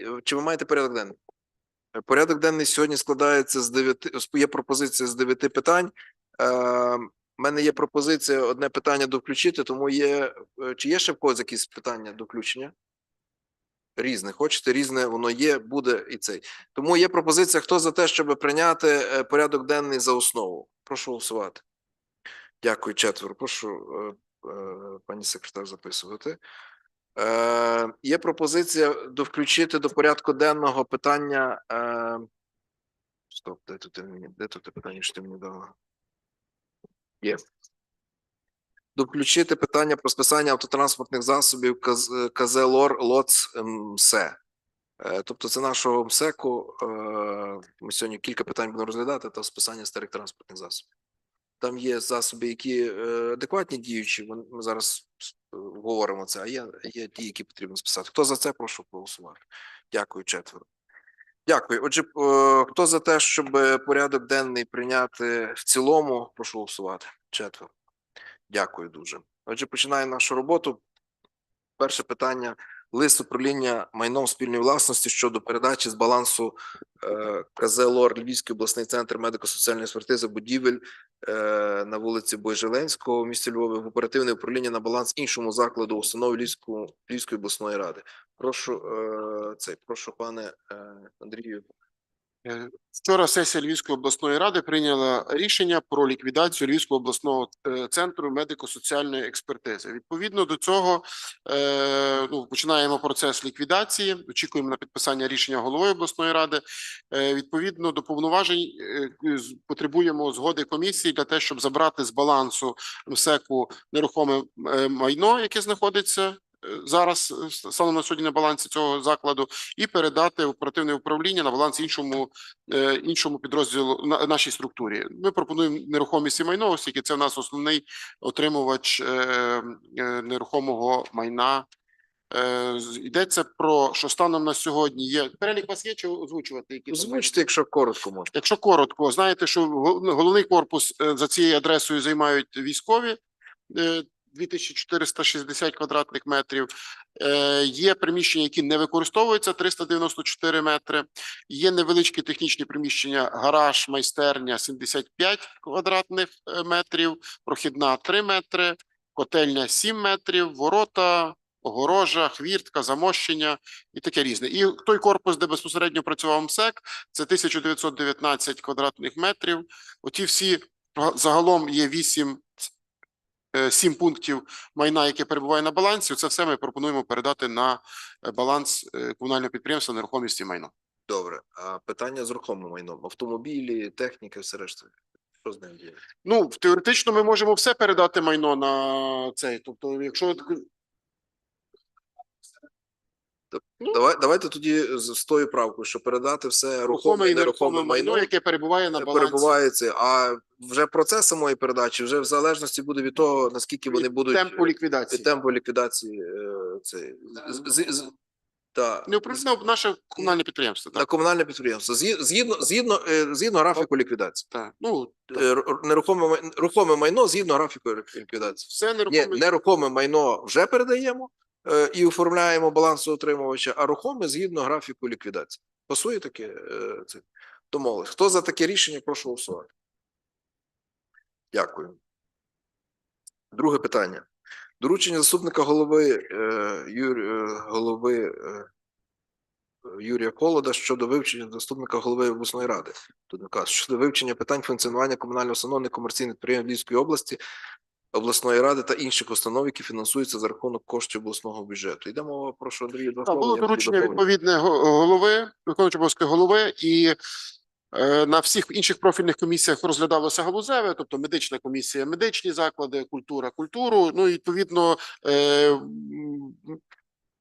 е, чи ви маєте порядок денний? Е, Порядок денний сьогодні складається з дев'яти, є пропозиція з дев'яти питань. Е, в мене є пропозиція одне питання довключити, тому є, е, чи є ще в когось якісь питання до включення? Різне, хочете, різне, воно є, буде і цей. Тому є пропозиція, хто за те, щоб прийняти е, порядок денний за основу. Прошу голосувати. Дякую, четверо. Прошу, е, е, пані секретар, записувати. Е, є пропозиція довключити до порядку денного питання. Е, стоп, де тут мені? Де тут питання, що ти мені дала? Є. Довключити питання про списання автотранспортних засобів КЗ, КЗ ЛОР ЛОЦ МСЕ. Е, Тобто це нашого МСЕКу. е, Ми сьогодні кілька питань будемо розглядати та списання старих транспортних засобів. Там є засоби, які е, адекватні діючі. Ми зараз е, говоримо це, а є, є ті, які потрібно списати. Хто за це, прошу проголосувати. Дякую, четверо. Дякую. Отже, е, хто за те, щоб порядок денний прийняти в цілому, прошу голосувати. Четверо. Дякую дуже. Отже, починаємо нашу роботу. Перше питання: лист управління майном спільної власності щодо передачі з балансу е, КЗ ЛОР Львівський обласний центр медико-соціальної експертизи будівель е, на вулиці Бойжеленського в місті Львові в оперативне управління на баланс іншому закладу установи Львівської обласної ради. Прошу е, цей, прошу, пане е, Андрію. Е, Вчора сесія Львівської обласної ради прийняла рішення про ліквідацію Львівського обласного е, центру медико-соціальної експертизи. Відповідно до цього, е, ну, починаємо процес ліквідації. Очікуємо на підписання рішення голови обласної ради. Відповідно до повноважень потребуємо згоди комісії для того, щоб забрати з балансу МСЕКу нерухоме майно, яке знаходиться. Зараз е, станом на сьогодні на балансі цього закладу, і передати оперативне управління на баланс іншому е, іншому підрозділу на нашій структурі. Ми пропонуємо нерухомість і майно, оскільки це в нас основний отримувач е, нерухомого майна. Йдеться про що станом на сьогодні є. Перелік вас є чи озвучувати? Які там Озвучте, якщо коротко можна. Якщо коротко, знаєте, що головний корпус за цією адресою займають військові. Е, 2460 квадратних метрів. Е, Є приміщення, які не використовуються 394 метри. Є невеличкі технічні приміщення, гараж, майстерня 75 квадратних е, метрів, прохідна 3 метри, котельня 7 метрів, ворота, огорожа, хвіртка, замощення і таке різне. І той корпус, де безпосередньо працював МСЕК, це 1919 квадратних метрів. Оті всі загалом є 8 сім пунктів майна, яке перебуває на балансі. Це все ми пропонуємо передати на е, баланс е, комунального підприємства нерухомість і майно. Добре. А питання з рухомим майном? Автомобілі, техніки, все решта. Що з ним є? Ну теоретично ми можемо все передати майно на цей. Тобто, якщо Ну. Давай, давайте тоді з, з тою правкою, що передати все рухоме і нерухоме нерухоме майно, яке перебуває на е, балансі, перебувається, а вже процес самої передачі вже в залежності буде від того, наскільки вони від будуть темпу від ліквідації. темпу ліквідації е, цей, з, з, з, та, Не управління наше комунальне підприємство. на Так, комунальне підприємство. Згідно, згідно, е, згідно графіку ліквідації. так. Ну Е, р- Нерухоме, рухоме майно згідно графіку ліквідації. все Ні, нерухоме. нерухоме майно вже передаємо е, і оформляємо балансоутримувача, а рухоме згідно графіку ліквідації. Пасує таке е, це домовились. Хто за таке рішення, прошу голосувати. Дякую. Друге питання. Доручення заступника голови е, Юр, е, голови е, Юрія Холода щодо вивчення заступника голови обласної ради. Тут наказ щодо вивчення питань функціонування комунального установи некомерційних підприємств Львівської області обласної ради та інших установ, які фінансуються за рахунок коштів обласного бюджету. Йде мова, прошу Андрію, два було доручення відповідне голови, виконуючого голови, і е, на всіх інших профільних комісіях розглядалося галузеве, тобто медична комісія, медичні заклади, культура, культуру. Ну і відповідно е,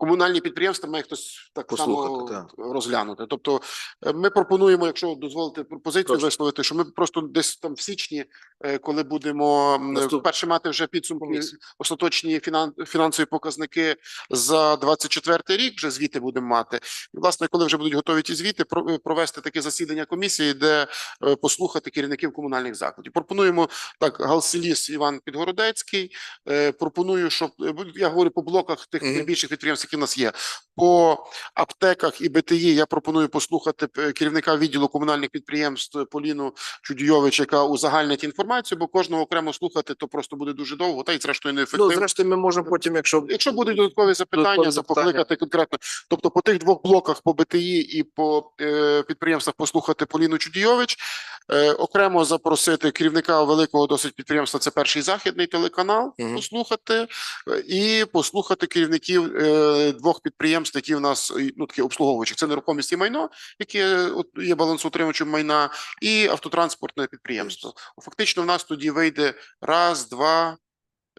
комунальні підприємства має хтось так само Послухати, розглянути. Тобто, е, ми пропонуємо, якщо дозволите пропозицію Прошу. висловити, що ми просто десь там в січні, е, коли будемо Наступ- вперше мати вже підсумки остаточні фінан- фінансові показники за 24 рік, вже звіти будемо мати. І, власне, коли вже будуть готові ті звіти, провести таке засідання комісії, де е, послухати керівників комунальних закладів. Пропонуємо так, Галселіс Іван Підгородецький. Е, Пропоную, щоб е, я говорю по блоках тих найбільших підприємств, які в нас є. по аптеках і БТІ я пропоную послухати е, керівника відділу комунальних підприємств Поліну Чудійович, яка узагальнить інформацію, бо кожного окремо слухати то просто буде дуже довго, та й зрештою Ну, неефективно. зрештою, ми можемо потім, якщо Якщо будуть додаткові запитання, Додаткові запитання. покликати конкретно. Тобто по тих двох блоках по БТІ і по е, підприємствах послухати Поліну Чудійович, е, окремо запросити керівника великого досить підприємства. Це перший західний телеканал. Мгм. Послухати е, і послухати керівників е, двох підприємств, які в нас е, ну такі обслуговуючих. Це нерухомість і майно, яке от, є балансоутримувачем майна, і автотранспортне підприємство. Фактично, в нас тоді вийде раз, два.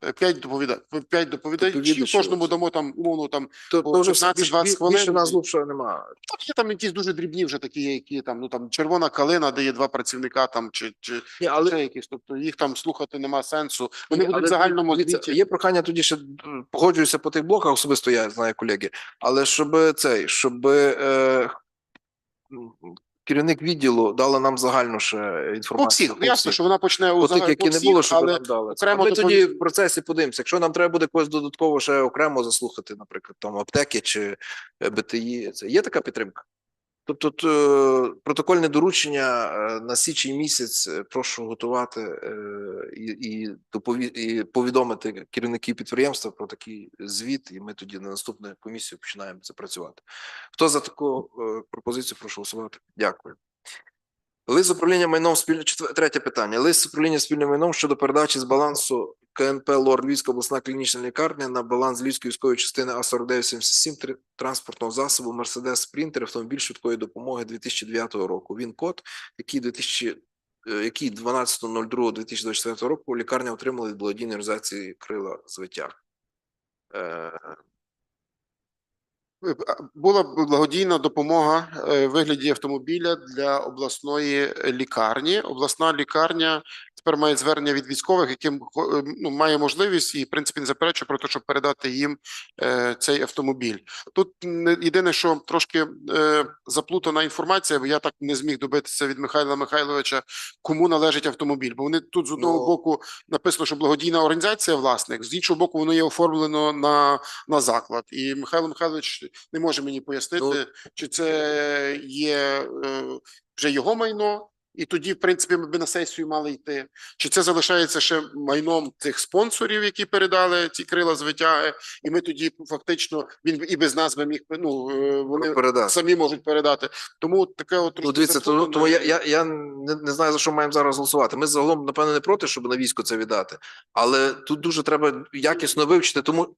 Е, П'ять доповіда... п'ять доповідачів, Доповідачів. кожному дамо там умовно там то, то вже 15-20 більше, більше, хвилин. більше нас лучше немає. так є там якісь дуже дрібні вже такі, які там ну там червона калина, де є два працівника там чи, чи Ні, але ще якісь. Тобто їх там слухати нема сенсу. Вони Ні, будуть в загальному звіті. Є прохання тоді ще погоджуюся по тих блоках, особисто я знаю колеги, але щоб цей, щоб е, керівник відділу дала нам загальну ще По інформацію. всіх, ну, ясно, що вона почне у тих, які по не було, щоб але нам дали. окремо ми тоді в процесі подивимося. Якщо нам треба буде когось додатково ще окремо заслухати, наприклад, там аптеки чи е, БТІ, це є така підтримка? Тобто е, протокольне доручення е, на січень місяць е, прошу готувати і, і, повідомити керівників підприємства про такий звіт, і ми тоді на наступну комісію починаємо це працювати. Хто за таку пропозицію, прошу голосувати. Дякую. Лист управління майном спільно третє питання. Лист управління спільним майном щодо передачі з балансу КНП ЛОР Львівська обласна клінічна лікарня на баланс Львівської військової частини А 4977 транспортного засобу Мерседес Спрінтер автомобіль швидкої допомоги 2009 року. Він код, який 2000 е, який 12.02.2024 року лікарня отримала від благодійної організації Крила Звитяг. Е, була благодійна допомога е, в вигляді автомобіля для обласної лікарні. Обласна лікарня тепер має звернення від військових, яким е, ну, має можливість і в принципі не заперечує про те, щоб передати їм е, цей автомобіль. Тут не- єдине, що трошки е, заплутана інформація, бо я так не зміг добитися від Михайла Михайловича, кому належить автомобіль. Бо вони тут з одного Ну. боку написано, що благодійна організація власник, з іншого боку, воно є оформлено на, на заклад. І Михайло Михайлович не може мені пояснити, Ну. чи це є е, вже його майно. І тоді, в принципі, ми б на сесію мали йти. Чи це залишається ще майном тих спонсорів, які передали ці крила з витяги, і ми тоді фактично він і без нас би міг ну е, вони передати. самі можуть передати. Тому таке от Ну, дивіться, тому, тому я, я, я не, не знаю, за що маємо зараз голосувати. Ми загалом, напевно, не проти, щоб на військо це віддати, але тут дуже треба якісно вивчити, тому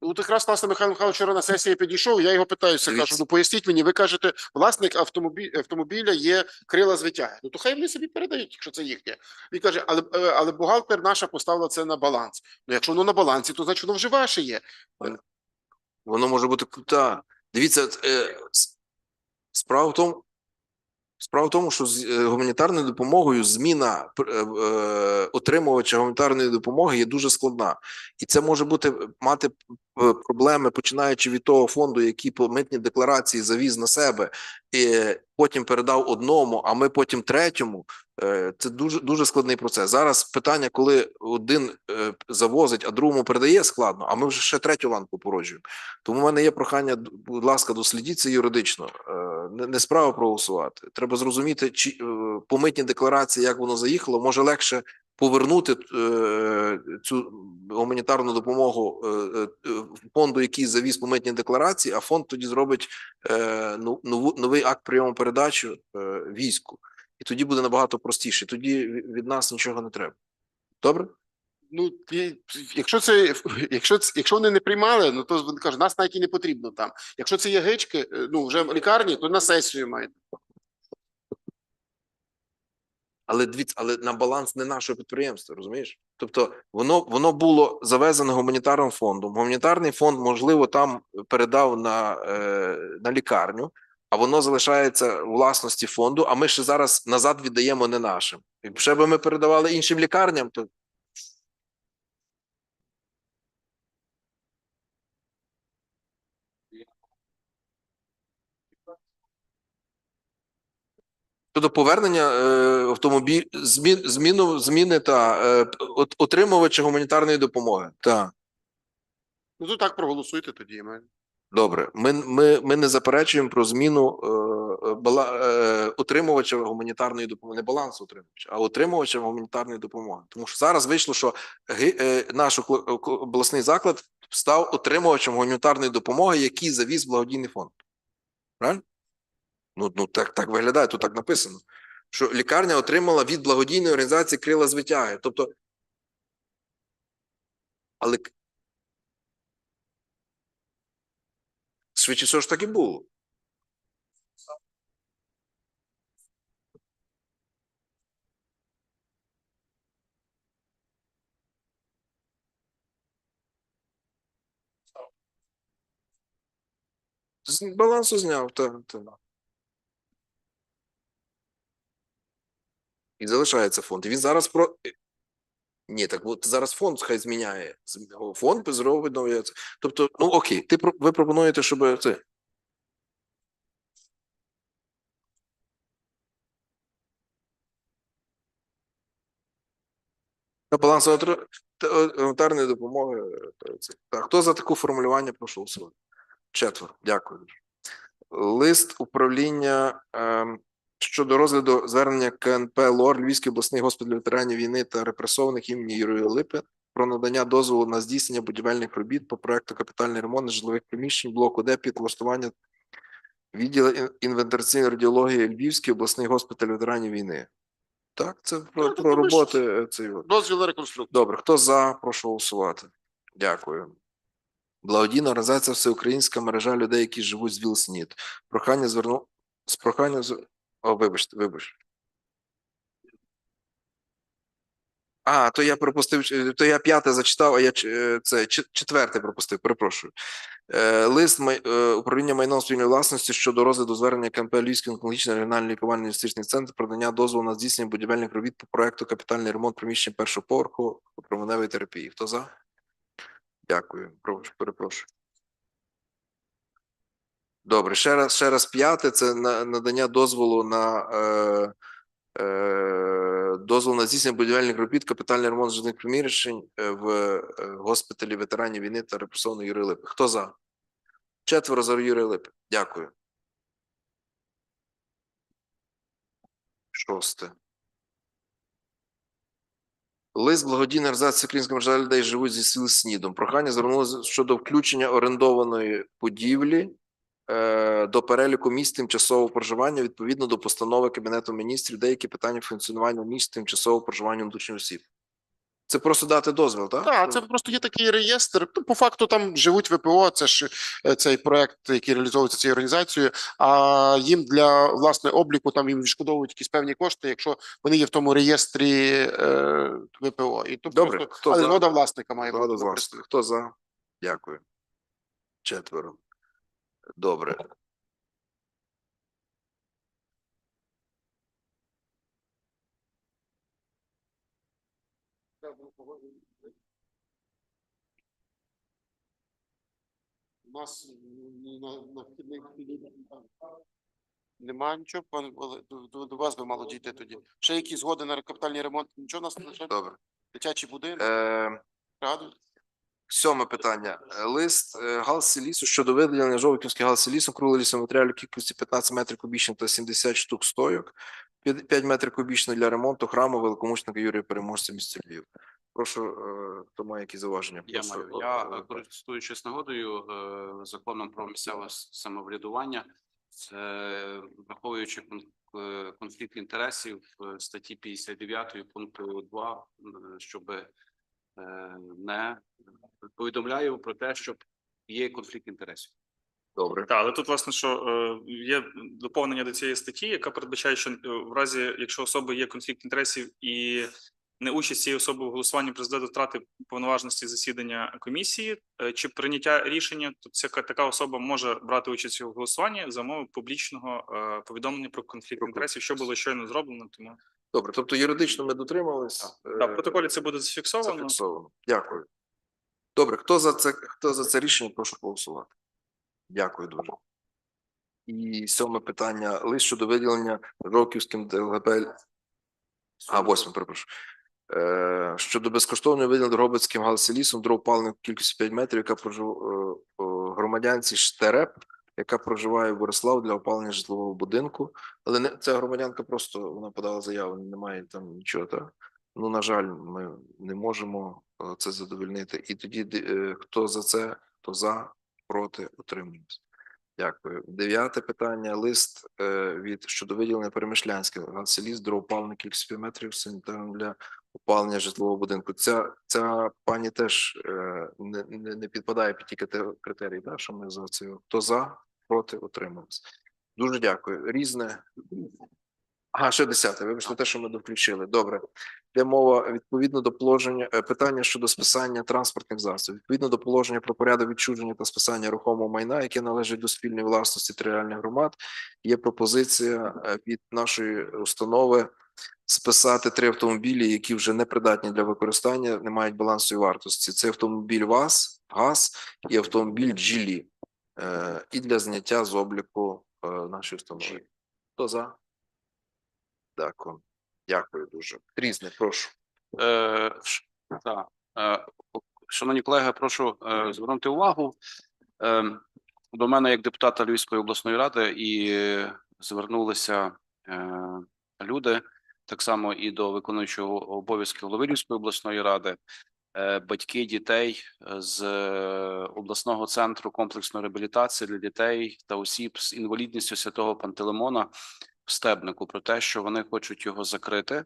От якраз власне Михайло Михайлович вчора на сесії підійшов. Я його питаюся, кажу: ну поясніть мені. Ви кажете, власник автомобіль, автомобіля є крила з витяги. Ну то хай вони собі передають, якщо це їхнє. Він каже, але е, але бухгалтер наша поставила це на баланс. Ну якщо воно на балансі, то значить воно вже ваше є. воно може бути та. Дивіться, е, справа в тому. Справа в тому, що з е, гуманітарною допомогою зміна е, е, отримувача гуманітарної допомоги є дуже складна, і це може бути мати проблеми, починаючи від того фонду, який по митній декларації завіз на себе, і потім передав одному, а ми потім третьому. Це дуже дуже складний процес. Зараз питання, коли один завозить, а другому передає, складно. А ми вже ще третю ланку породжуємо. Тому в мене є прохання, будь ласка, дослідіть це юридично. Не, справа проголосувати. Треба зрозуміти, чи е, по митній декларації, як воно заїхало, може легше повернути е, цю гуманітарну допомогу е, фонду, який завіз по митній декларації, а фонд тоді зробить ну- новий акт прийому передачу е, війську. І тоді буде набагато простіше. Тоді від нас нічого не треба. Добре? Ну якщо це якщо це- якщо вони не приймали, ну то вони кажуть, нас навіть і не потрібно там. Якщо це є гички, е, ну вже в лікарні, то на сесію мають. Але дивіться, але на баланс не нашого підприємства, розумієш? Тобто воно воно було завезено гуманітарним фондом. Гуманітарний фонд, можливо, там передав на, е, на лікарню, а воно залишається власності фонду. А ми ще зараз назад віддаємо не нашим. Якщо б ми передавали іншим лікарням, то Щодо повернення е, автомобіль, змін, зміну, зміни та е, от, отримувача гуманітарної допомоги. Так. Ну то так проголосуйте тоді. ми. Добре, ми, ми, ми не заперечуємо про зміну е, бала, е, отримувача гуманітарної допомоги, не балансу отримувача, а отримувача гуманітарної допомоги. Тому що зараз вийшло, що ги- е, наш обласний заклад став отримувачем гуманітарної допомоги, який завіз благодійний фонд. Правильно? Ну, ну так, так виглядає, тут так написано. Що лікарня отримала від благодійної організації крила звитяги. Тобто, але швидше всього ж так і було. Балансу зняв, так. Та. І залишається фонд. І він зараз про. Ні, так от зараз фонд хай зміняє. Фонд зробить нові. Тобто, ну окей, ти ви пропонуєте, щоб це. На баланс електро- е, елементарної допомоги. е. Так, хто за таке формулювання прошу? Четверо. Дякую. Лист управління ем, щодо розгляду звернення КНП ЛОР Львівський обласний госпіталь ветеранів війни та репресованих імені Юрія Липи про надання дозволу на здійснення будівельних робіт по проекту капітальний ремонт житлових приміщень блоку Д під влаштування відділу ін- інвентарційної радіології Львівський обласний госпіталь ветеранів війни. Так, це про, Ну, про ж- роботи. е, цей. Дозвіл на реконструкцію. Добре, хто за, прошу голосувати. Дякую. Благодійна організація Всеукраїнська мережа людей, які живуть з ВІЛ-СНІД. Прохання зверну з проханням. О, вибачте, вибач. А, то я пропустив, е, то я п'яте зачитав, а я е, це четверте пропустив, перепрошую. Е, Лист май- управління майном спільної власності щодо розгляду звернення КНП Львівський онкологічний регіональний лікувальний інвестиційний центр про надання дозволу на здійснення будівельних робіт по проекту капітальний ремонт приміщень першого поверху променевої терапії. Хто за? Дякую. Прошу, перепрошую. Добре, ще раз, ще раз п'яте. Це на, надання дозволу на е, е, дозвол на здійснення будівельних робіт, капітальний ремонт житлових приміщень е, в е, госпіталі ветеранів війни та репресованої Юрія Липи. Хто за? Четверо за Юрія Липи. Дякую. Шосте. Лист благодійної організації Української мережа людей живуть зі сіл СНІДом. Прохання звернулося щодо включення орендованої будівлі до переліку місць тимчасового проживання відповідно до постанови Кабінету міністрів деякі питання функціонування місць тимчасового проживання внутрішніх осіб. Це просто дати дозвіл, так? Так, це просто є такий реєстр. Ну, по факту там живуть ВПО, це ж е, цей проект, який реалізовується цією організацією. А їм для власне обліку там їм відшкодовують якісь певні кошти, якщо вони є в тому реєстрі е, ВПО. І то Добре, просто, хто але за? згода власника має бути. вас. Хто за? Дякую. Четверо. Добре. У нас на, на вхідних Нема нічого, пане Оле- до, до, до вас би мало дійти тоді. Ще які згоди на капітальний ремонт? Нічого у нас не лише Добре. дитячий будинок, Е, радують. Сьоме питання. Е, Лист е, галсі лісу щодо виділення Жовківської галсі лісу, круглого лісоматеріалів кількості 15 метрів кубічних та 70 штук стойок, 5 метрів кубічних для ремонту храму великомучника Юрія Переможця місця Львів. Прошу, е, хто має які зауваження? Я Прошу, маю. е, Я, е, е, користуючись нагодою, е, законом про місцеве самоврядування, це враховуючи кон- е, конфлікт інтересів е, статті 59 пункту 2, е, щоб е, не повідомляю про те, що є конфлікт інтересів. Добре. Так, але тут власне, що е, є доповнення до цієї статті, яка передбачає, що е, в разі, якщо особи є конфлікт інтересів і не участь цієї особи в голосуванні призведе до втрати повноважності засідання комісії е, чи прийняття рішення, то ця така особа може брати участь у голосуванні за умови публічного е, повідомлення про конфлікт інтересів, що було щойно зроблено. Тому Добре. Тобто юридично ми дотримались. да, в е, протоколі це буде зафіксовано. Зафіксовано. Дякую. Добре, хто за це хто за це рішення, прошу голосувати. Дякую дуже. І сьоме питання. Лист щодо виділення Роківським ДЛГБ. А, восьме, перепрошую. Е, щодо безкоштовної виділення Робицьким галсі лісом дров палених в кількості 5 метрів, яка прожив, е, е, громадянці Штереп, яка проживає в Борислав для опалення житлового будинку. Але не ця громадянка просто вона подала заяву, немає там нічого. Та? Ну, на жаль, ми не можемо е, це задовольнити. І тоді е, хто за це, хто за, проти, утримуємося. Дякую. Дев'яте питання. Лист е, від щодо виділення Перемишлянське селі дровопалення кількості метрів санітарно для опалення житлового будинку. Ця, ця пані теж не, не, не підпадає під ті критерії, да, що ми за це. Хто за, проти, утримуємося. Дуже дякую. Різне. Ага, ще десяте. Вибачте, те, що ми довключили. Добре. Де мова відповідно до положення е, питання щодо списання транспортних засобів. Відповідно до положення про порядок відчуження та списання рухомого майна, яке належить до спільної власності територіальних громад, є пропозиція е, від нашої установи списати три автомобілі, які вже не придатні для використання, не мають балансової вартості. Це автомобіль ВАЗ, ГАЗ і автомобіль Джілі. Е, і для зняття з обліку е, нашої установи. Хто за? Дякую. Дякую дуже. Різне, прошу. Е, так. Е, Шановні колеги, прошу е, звернути увагу. Е, До мене, як депутата Львівської обласної ради, і звернулися е, люди, так само і до виконуючого обов'язки голови Львівської обласної ради, батьки дітей з е, обласного центру комплексної реабілітації для дітей та осіб з інвалідністю святого Пантелеймона в Стебнику про те, що вони хочуть його закрити.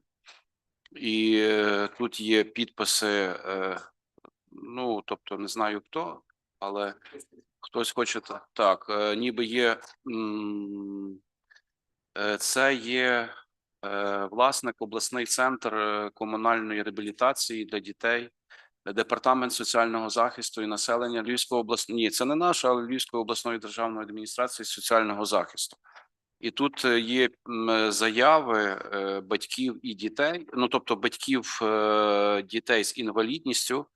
І е, тут є підписи, е, ну тобто не знаю хто, але хтось хоче так, е, ніби є е, це є е, власник обласний центр е, комунальної реабілітації для дітей, е, департамент соціального захисту і населення Львівської обласної. Ні, це не наша, але Львівської обласної державної адміністрації соціального захисту. І тут е, є заяви е, батьків і дітей, ну тобто батьків е, дітей з інвалідністю.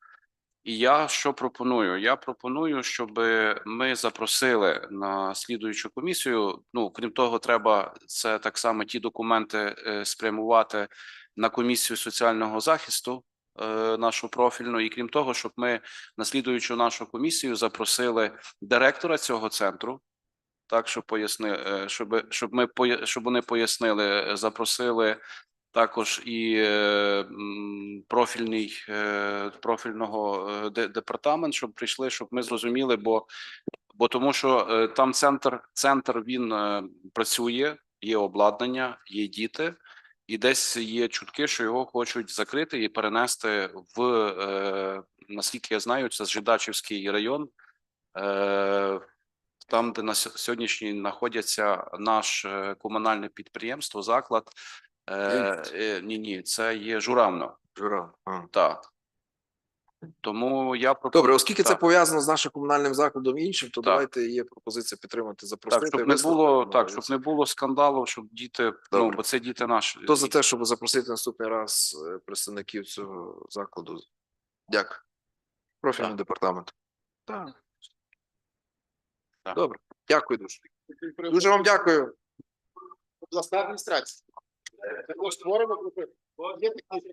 І я що пропоную? Я пропоную, щоб ми запросили на слідуючу комісію. Ну крім того, треба це так само ті документи е, спрямувати на комісію соціального захисту е, нашу профільну. І крім того, щоб ми на слідуючу нашу комісію запросили директора цього центру, так, щоб поясни, е, щоб, щоб ми щоб вони пояснили, запросили також і е, профільний е, профільного е, департамент, щоб прийшли, щоб ми зрозуміли, бо бо тому, що там центр, центр він працює, є обладнання, є діти, і десь є чутки, що його хочуть закрити і перенести в наскільки я знаю, це Жидачівський район. Там, де на сьогоднішній знаходяться наш комунальне підприємство, заклад. Е, е, ні, ні, це є Журавно. Жура. А. Так. Тому я пропоную. Добре, оскільки це пов'язано з нашим комунальним закладом і іншим, то Так. давайте є пропозиція підтримати, запросити. так, щоб не було ну, так, щоб не було скандалу, щоб діти, ну бо це діти наші. Хто за те, щоб запросити наступний раз е, представників цього закладу? Дякую. Профільний Так. департамент. Так. Так. Добре, дякую дуже. Дуже вам дякую. Обласна адміністрація. Також створено групи. Є такі